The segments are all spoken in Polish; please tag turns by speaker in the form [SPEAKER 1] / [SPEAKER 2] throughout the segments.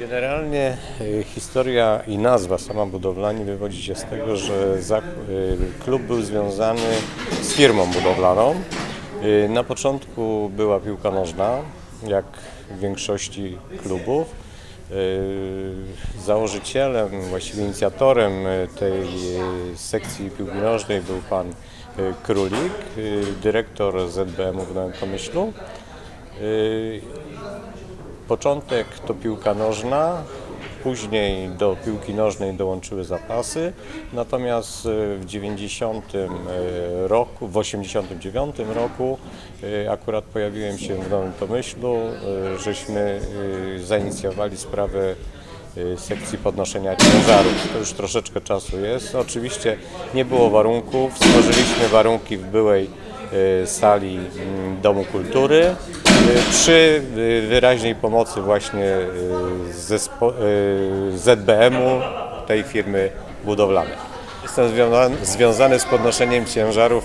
[SPEAKER 1] Generalnie y, historia i nazwa sama budowlani wywodzi się z tego, że y, klub był związany z firmą budowlaną. Y, Na początku była piłka nożna, jak w większości klubów. Założycielem, właściwie inicjatorem tej sekcji piłki nożnej był pan Królik, dyrektor ZBM-u w Nowym Pomyślu. Początek to piłka nożna, później do piłki nożnej dołączyły zapasy, natomiast e, w 90 e, roku, w 89 roku e, akurat pojawiłem się w Nowym Pomyślu, e, żeśmy zainicjowali sprawę sekcji podnoszenia ciężarów. To już troszeczkę czasu jest. Oczywiście nie było warunków, stworzyliśmy warunki w byłej sali mm, Domu Kultury przy e, wyraźnej pomocy właśnie e, e, ZBM-u, tej firmy budowlanej. Jestem związany, z podnoszeniem ciężarów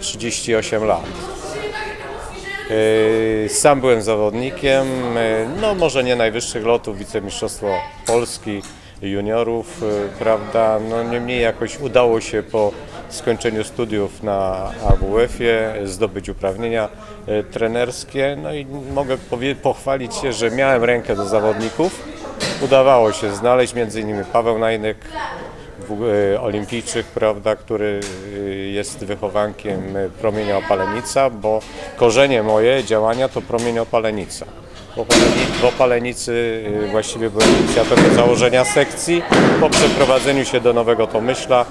[SPEAKER 1] 38 lat. E, Sam byłem zawodnikiem, e, no może nie najwyższych lotów, wicemistrzostwo Polski juniorów, e, prawda, no niemniej jakoś udało się po skończeniu studiów na AWF-ie zdobyć uprawnienia e, trenerskie, no i mogę pochwalić się, że miałem rękę do zawodników, udawało się znaleźć, między innymi Paweł Najnek, e, olimpijczyk, prawda, który e, jest wychowankiem promienia Opalenica, bo korzenie moje działania to promień Opalenica. W Opaleni- W Opalenicy właściwie byłem inicjatorem założenia sekcji. Po przeprowadzeniu się do Nowego Tomyśla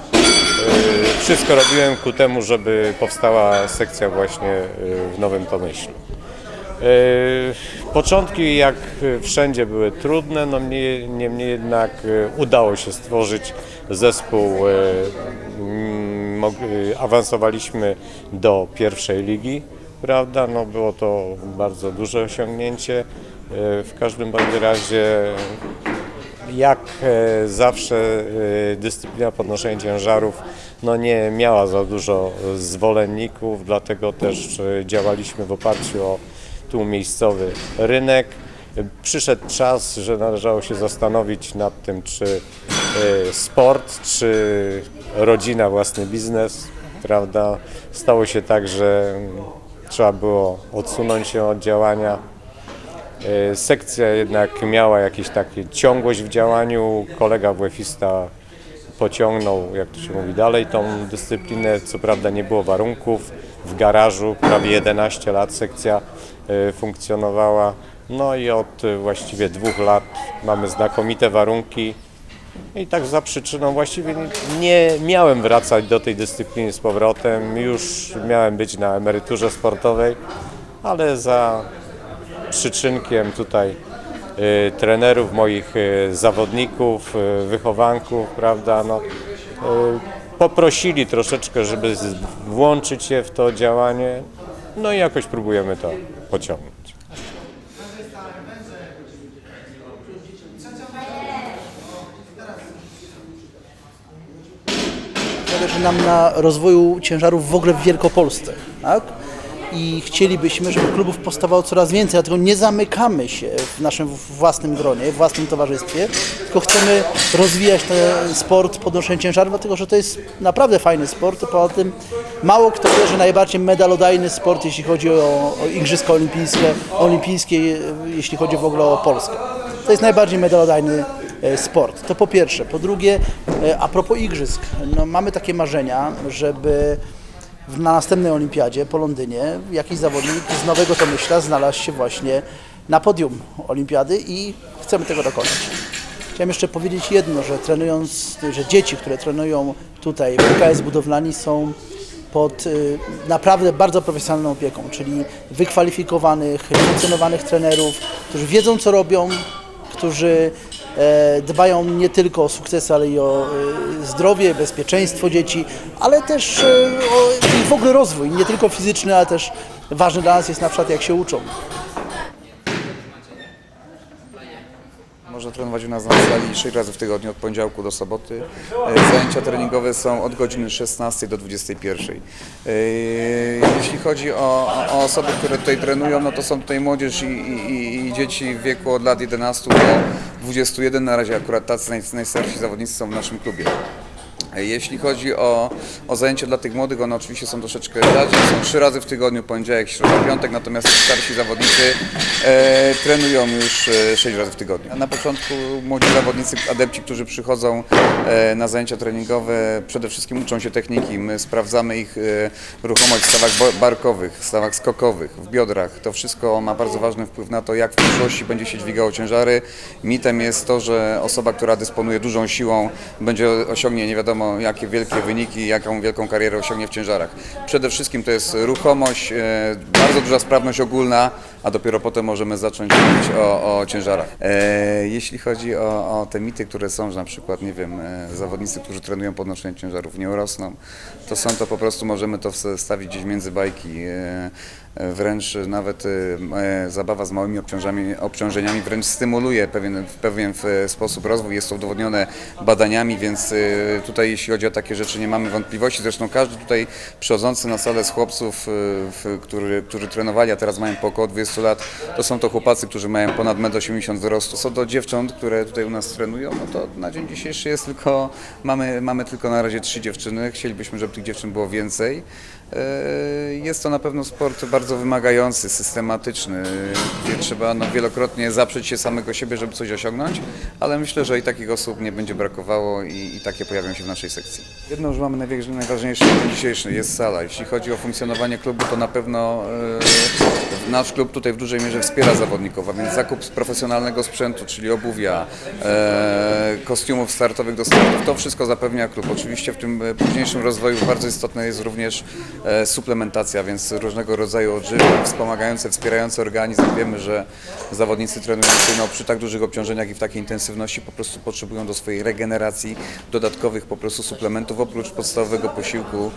[SPEAKER 1] wszystko robiłem ku temu, żeby powstała sekcja właśnie e, w Nowym Tomyślu. E, Początki jak wszędzie były trudne, no mnie- niemniej jednak udało się stworzyć zespół. mm, Awansowaliśmy do pierwszej ligi, prawda? No było to bardzo duże osiągnięcie. W każdym bądź razie jak e, zawsze e, dyscyplina podnoszenia ciężarów no nie miała za dużo zwolenników, dlatego też e, działaliśmy w oparciu o tu miejscowy rynek. E, Przyszedł czas, że należało się zastanowić nad tym, czy e, sport, czy rodzina, własny biznes, prawda? Stało się tak, że mm, trzeba było odsunąć się od działania. E, Sekcja jednak miała jakieś takie ciągłość w działaniu. Kolega WF-ista pociągnął, jak to się mówi, dalej tą dyscyplinę. Co prawda nie było warunków. W garażu prawie 11 lat sekcja e, funkcjonowała. No i od właściwie dwóch lat mamy znakomite warunki. I tak za przyczyną właściwie nie miałem wracać do tej dyscypliny z powrotem. Już miałem być na emeryturze sportowej, ale za przyczynkiem tutaj y, trenerów, moich y, zawodników, y, wychowanków, prawda, no, poprosili troszeczkę, żeby włączyć się w to działanie, no i jakoś próbujemy to pociągnąć.
[SPEAKER 2] Zależy nam na rozwoju ciężarów w ogóle w Wielkopolsce. Tak? I chcielibyśmy, żeby klubów powstawało coraz więcej, dlatego nie zamykamy się w naszym własnym gronie, w własnym towarzystwie, tylko chcemy rozwijać ten sport podnoszenia ciężarów, dlatego że to jest naprawdę fajny sport. Poza tym mało kto wie, że najbardziej medalodajny sport, jeśli chodzi o, o Igrzyska Olimpijskie, olimpijskie, jeśli chodzi w ogóle o Polskę. To jest najbardziej medalodajny e, sport. To po pierwsze. Po drugie, e, a propos igrzysk, no, mamy takie marzenia, żeby na następnej olimpiadzie po Londynie jakiś zawodnik z Nowego Tomyśla znalazł się właśnie na podium olimpiady i chcemy tego dokonać. Chciałem jeszcze powiedzieć jedno, że trenując, że dzieci, które trenują tutaj w WKS Budowlani są pod y, naprawdę bardzo profesjonalną opieką, czyli wykwalifikowanych, funkcjonowanych trenerów, którzy wiedzą co robią, którzy dbają nie tylko o sukcesy, ale i o e, zdrowie, bezpieczeństwo dzieci, ale też e, o w ogóle rozwój, nie tylko fizyczny, ale też ważny dla nas jest na przykład jak się uczą.
[SPEAKER 3] Może trenować u nas na sali 6 razy w tygodniu, od poniedziałku do soboty. E, Zajęcia treningowe są od godziny 16 do 21. E, Jeśli chodzi o, o osoby, które tutaj trenują, no to są tutaj młodzież i, i, i dzieci w wieku od lat 11 do 21. Na razie akurat tacy naj, najstarsi zawodnicy są w naszym klubie. Jeśli chodzi o, o zajęcia dla tych młodych, one oczywiście są troszeczkę rzadziej, są trzy razy w tygodniu, poniedziałek, środa, piątek, natomiast starsi zawodnicy e, trenują już e, sześć razy w tygodniu. Na początku młodzi zawodnicy, adepci, którzy przychodzą e, na zajęcia treningowe, przede wszystkim uczą się techniki. My sprawdzamy ich e, ruchomość w stawach barkowych, w stawach skokowych, w biodrach. To wszystko ma bardzo ważny wpływ na to, jak w przyszłości będzie się dźwigało ciężary. Mitem jest to, że osoba, która dysponuje dużą siłą, będzie osiągnie nie wiadomo jakie wielkie wyniki, jaką wielką karierę osiągnie w ciężarach. Przede wszystkim to jest ruchomość, e, bardzo duża sprawność ogólna, a dopiero potem możemy zacząć mówić o, o ciężarach. E, jeśli chodzi o, o te mity, które są, że na przykład, nie wiem, e, zawodnicy, którzy trenują podnoszenie ciężarów nie urosną, to są to po prostu, możemy to wstawić gdzieś między bajki. E, wręcz nawet e, zabawa z małymi obciążeniami, wręcz stymuluje pewien, w pewien w sposób rozwój. Jest to udowodnione badaniami, więc e, tutaj jeśli chodzi o takie rzeczy nie mamy wątpliwości. Zresztą każdy tutaj przychodzący na salę z chłopców, e, w, który, którzy trenowali, a teraz mają po około 20 lat, to są to chłopacy, którzy mają ponad 1,80 m wzrostu. Co do dziewcząt, które tutaj u nas trenują, no to na dzień dzisiejszy jest tylko, mamy, mamy tylko na razie trzy dziewczyny. Chcielibyśmy, żeby tych dziewczyn było więcej. E, Jest to na pewno sport bardzo wymagający, systematyczny, gdzie trzeba no, wielokrotnie zaprzeć się samego siebie, żeby coś osiągnąć, ale myślę, że i takich osób nie będzie brakowało i, i takie pojawią się w naszej sekcji. Jedno już mamy najważniejsze w dniu dzisiejszym, jest sala. Jeśli chodzi o funkcjonowanie klubu, to na pewno e, nasz klub tutaj w dużej mierze wspiera zawodników, a więc zakup profesjonalnego sprzętu, czyli obuwia, e, kostiumów startowych do startów, to wszystko zapewnia klub. Oczywiście w tym e, późniejszym rozwoju bardzo istotna jest również e, suplementacja, więc różnego rodzaju odżywy wspomagające, wspierające organizm. Wiemy, że zawodnicy trenujący no, przy tak dużych obciążeniach i w takiej intensywności po prostu potrzebują do swojej regeneracji dodatkowych po prostu suplementów oprócz podstawowego posiłku,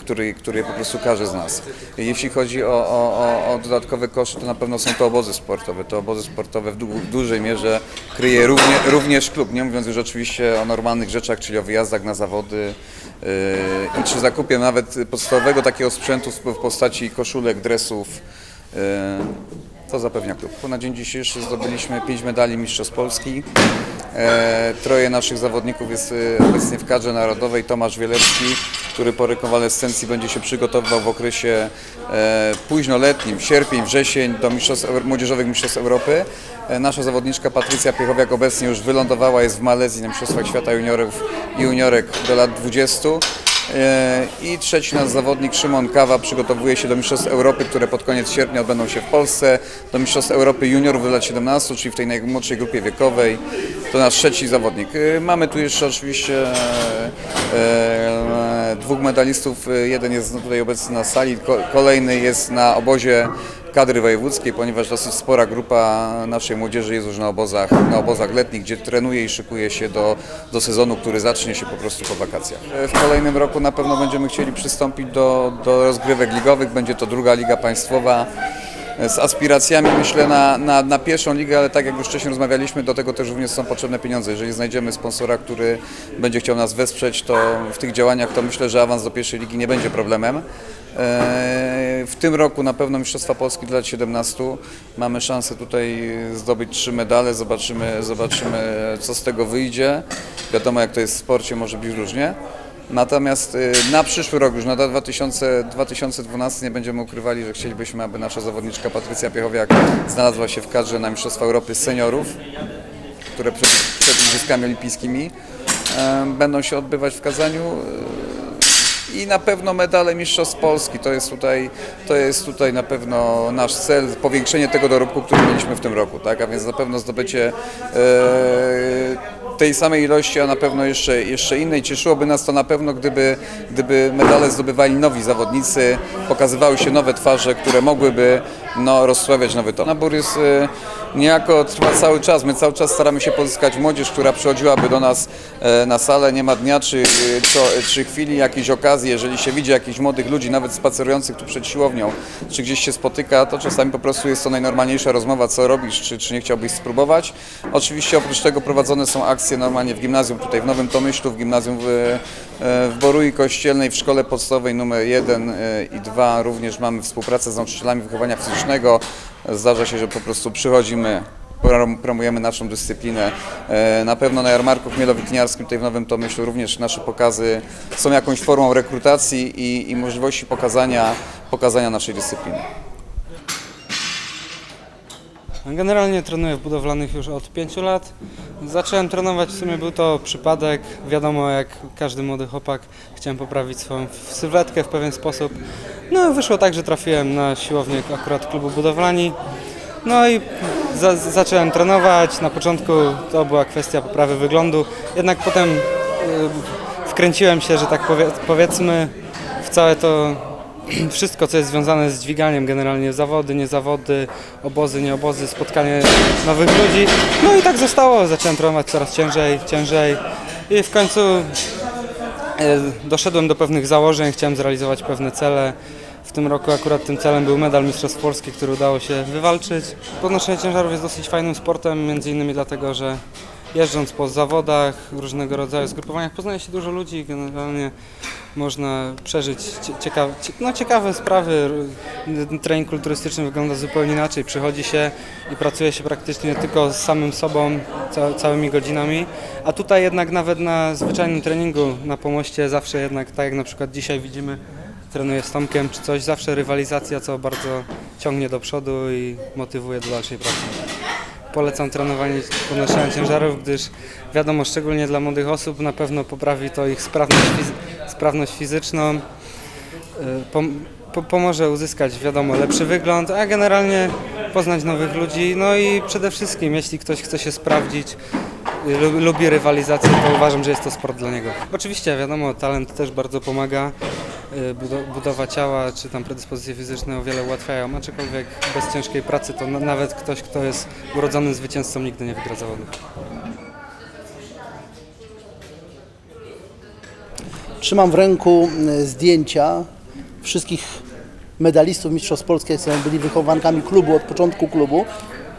[SPEAKER 3] który, który po prostu każdy z nas. Jeśli chodzi o, o, o, o dodatkowe koszty, to na pewno są to obozy sportowe. To obozy sportowe w, dłu- w dużej mierze kryje równie, również klub, nie mówiąc już oczywiście o normalnych rzeczach, czyli o wyjazdach na zawody yy, i czy zakupie nawet podstawowego takiego sprzętu w, postaci koszulek, dresów. Yy, to zapewnia klub. Na dzień dzisiejszy zdobyliśmy 5 medali Mistrzostw Polski. E, troje naszych zawodników jest e, obecnie w kadrze narodowej. Tomasz Wielecki, który po rekonwalescencji będzie się przygotowywał w okresie e, późnoletnim, sierpień, wrzesień do mistrzostw, młodzieżowych Mistrzostw Europy. E, nasza zawodniczka Patrycja Piechowiak obecnie już wylądowała, jest w Malezji na Mistrzostwach Świata Juniorów i Juniorek do lat 20. E, I trzeci nasz zawodnik Szymon Kawa przygotowuje się do Mistrzostw Europy, które pod koniec sierpnia odbędą się w Polsce, do Mistrzostw Europy Juniorów do lat 17, czyli w tej najmłodszej grupie wiekowej. To nasz trzeci zawodnik. E, Mamy tu jeszcze oczywiście dwóch medalistów. E, Jeden jest tutaj obecny na sali, ko- kolejny jest na obozie kadry wojewódzkiej, ponieważ dosyć spora grupa naszej młodzieży jest już na obozach, na obozach letnich, gdzie trenuje i szykuje się do, do sezonu, który zacznie się po prostu po wakacjach. W kolejnym roku na pewno będziemy chcieli przystąpić do, do rozgrywek ligowych, będzie to druga liga państwowa z aspiracjami myślę na, na, na pierwszą ligę, ale tak jak już wcześniej rozmawialiśmy, do tego też również są potrzebne pieniądze. Jeżeli znajdziemy sponsora, który będzie chciał nas wesprzeć, to w tych działaniach to myślę, że awans do pierwszej ligi nie będzie problemem. Eee, W tym roku na pewno Mistrzostwa Polski dla lat 17. Mamy szansę tutaj zdobyć trzy medale, zobaczymy, zobaczymy co z tego wyjdzie. Wiadomo jak to jest w sporcie, może być różnie. Natomiast y, na przyszły rok, już na 2000, 2012 nie będziemy ukrywali, że chcielibyśmy, aby nasza zawodniczka Patrycja Piechowiak znalazła się w kadrze na Mistrzostwa Europy Seniorów, które przed, przed Igrzyskami Olimpijskimi będą się odbywać w Kazaniu. e, I na pewno medale Mistrzostw Polski to jest tutaj, to jest tutaj na pewno nasz cel, powiększenie tego dorobku, który mieliśmy w tym roku, tak? A więc na pewno zdobycie e, tej samej ilości, a na pewno jeszcze, jeszcze innej. Cieszyłoby nas to na pewno, gdyby, gdyby medale zdobywali nowi zawodnicy, pokazywały się nowe twarze, które mogłyby no, rozsławiać nowy tom. Nabór jest e, niejako trwa cały czas. My cały czas staramy się pozyskać młodzież, która przychodziłaby do nas e, na salę. Nie ma dnia czy, czy, czy chwili, jakiejś okazji, jeżeli się widzi jakichś młodych ludzi, nawet spacerujących tu przed siłownią, czy gdzieś się spotyka, to czasami po prostu jest to najnormalniejsza rozmowa, co robisz, czy, czy nie chciałbyś spróbować. Oczywiście oprócz tego prowadzone są akcje normalnie w gimnazjum, tutaj w Nowym Tomyślu, w gimnazjum w, e, w Borui Kościelnej, w szkole podstawowej numer 1 e, i 2 również mamy współpracę z nauczycielami wychowania fizycznego. Zdarza się, że po prostu przychodzimy, prom- promujemy naszą dyscyplinę. E, Na pewno na jarmarku chmielowitniarskim tutaj w Nowym Tomyślu również nasze pokazy są jakąś formą rekrutacji i, i możliwości pokazania, pokazania naszej dyscypliny.
[SPEAKER 4] Generalnie trenuję w budowlanych już od 5 lat. Zacząłem trenować, w sumie był to przypadek. Wiadomo, jak każdy młody chłopak, chciałem poprawić swoją sylwetkę w pewien sposób. No wyszło tak, że trafiłem na siłownię akurat klubu budowlani. No i za, zacząłem trenować. Na początku to była kwestia poprawy wyglądu, jednak potem y, wkręciłem się, że tak powie, powiedzmy, w całe to wszystko, co jest związane z dźwiganiem, generalnie zawody, niezawody, obozy, nieobozy, spotkanie nowych ludzi. No i tak zostało. Zacząłem trenować coraz ciężej, ciężej i w końcu e, doszedłem do pewnych założeń, chciałem zrealizować pewne cele. W tym roku akurat tym celem był medal Mistrzostw Polski, który udało się wywalczyć. Podnoszenie ciężarów jest dosyć fajnym sportem, między innymi dlatego, że jeżdżąc po zawodach, różnego rodzaju zgrupowaniach, poznaje się dużo ludzi, generalnie można przeżyć cie- ciekawe, cie- no ciekawe sprawy. Trening kulturystyczny wygląda zupełnie inaczej. Przychodzi się i pracuje się praktycznie tylko z samym sobą ca całymi godzinami, a tutaj jednak nawet na zwyczajnym treningu na pomoście zawsze jednak, tak jak na przykład dzisiaj widzimy, trenuję z Tomkiem czy coś, zawsze rywalizacja, co bardzo ciągnie do przodu i motywuje do dalszej pracy polecam trenowanie podnoszenia ciężarów, gdyż wiadomo, szczególnie dla młodych osób na pewno poprawi to ich sprawność, fizy- sprawność fizyczną, y, pom- po- pomoże uzyskać wiadomo lepszy wygląd, a generalnie poznać nowych ludzi, no i przede wszystkim jeśli ktoś chce się sprawdzić, y, lu- lubi rywalizację, to uważam, że jest to sport dla niego. Oczywiście wiadomo, talent też bardzo pomaga, budowa ciała czy tam predyspozycje fizyczne o wiele ułatwiają, aczkolwiek bez ciężkiej pracy to na- nawet ktoś, kto jest urodzonym zwycięzcą nigdy nie wygra zawodów.
[SPEAKER 2] Trzymam w ręku e, zdjęcia wszystkich medalistów Mistrzostw Polski, którzy byli wychowankami klubu od początku klubu.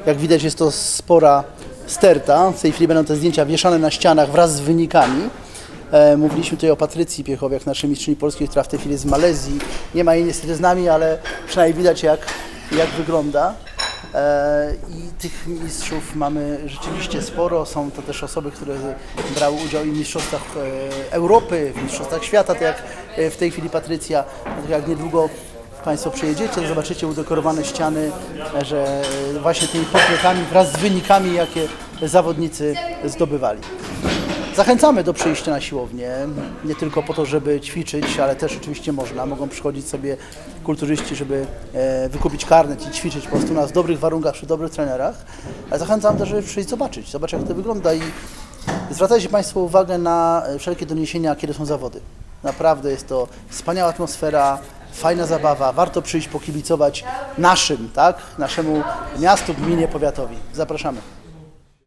[SPEAKER 2] Jak widać jest to spora sterta. W tej chwili będą te zdjęcia wieszane na ścianach wraz z wynikami. E, mówiliśmy tutaj o Patrycji Piechowiak, naszej mistrzyni polskiej, która w tej chwili jest z Malezji. Nie ma jej niestety z nami, ale przynajmniej widać jak, jak wygląda. E, I tych mistrzów mamy rzeczywiście sporo. Są to też osoby, które brały udział w mistrzostwach e, Europy, w mistrzostwach świata, tak jak w tej chwili Patrycja. Tak jak niedługo Państwo przyjedziecie, to zobaczycie udekorowane ściany, że właśnie tymi portretami wraz z wynikami, jakie zawodnicy zdobywali. Zachęcamy do przyjścia na siłownię, nie tylko po to, żeby ćwiczyć, ale też oczywiście można. Mogą przychodzić sobie kulturzyści, żeby e, wykupić karnet i ćwiczyć po prostu na dobrych warunkach, przy dobrych trenerach. Ale zachęcam też, żeby przyjść zobaczyć, zobaczyć jak to wygląda i zwracajcie Państwo uwagę na e, wszelkie doniesienia, kiedy są zawody. Naprawdę jest to wspaniała atmosfera, fajna zabawa, warto przyjść pokibicować naszym, tak, naszemu miastu, gminie, powiatowi. Zapraszamy.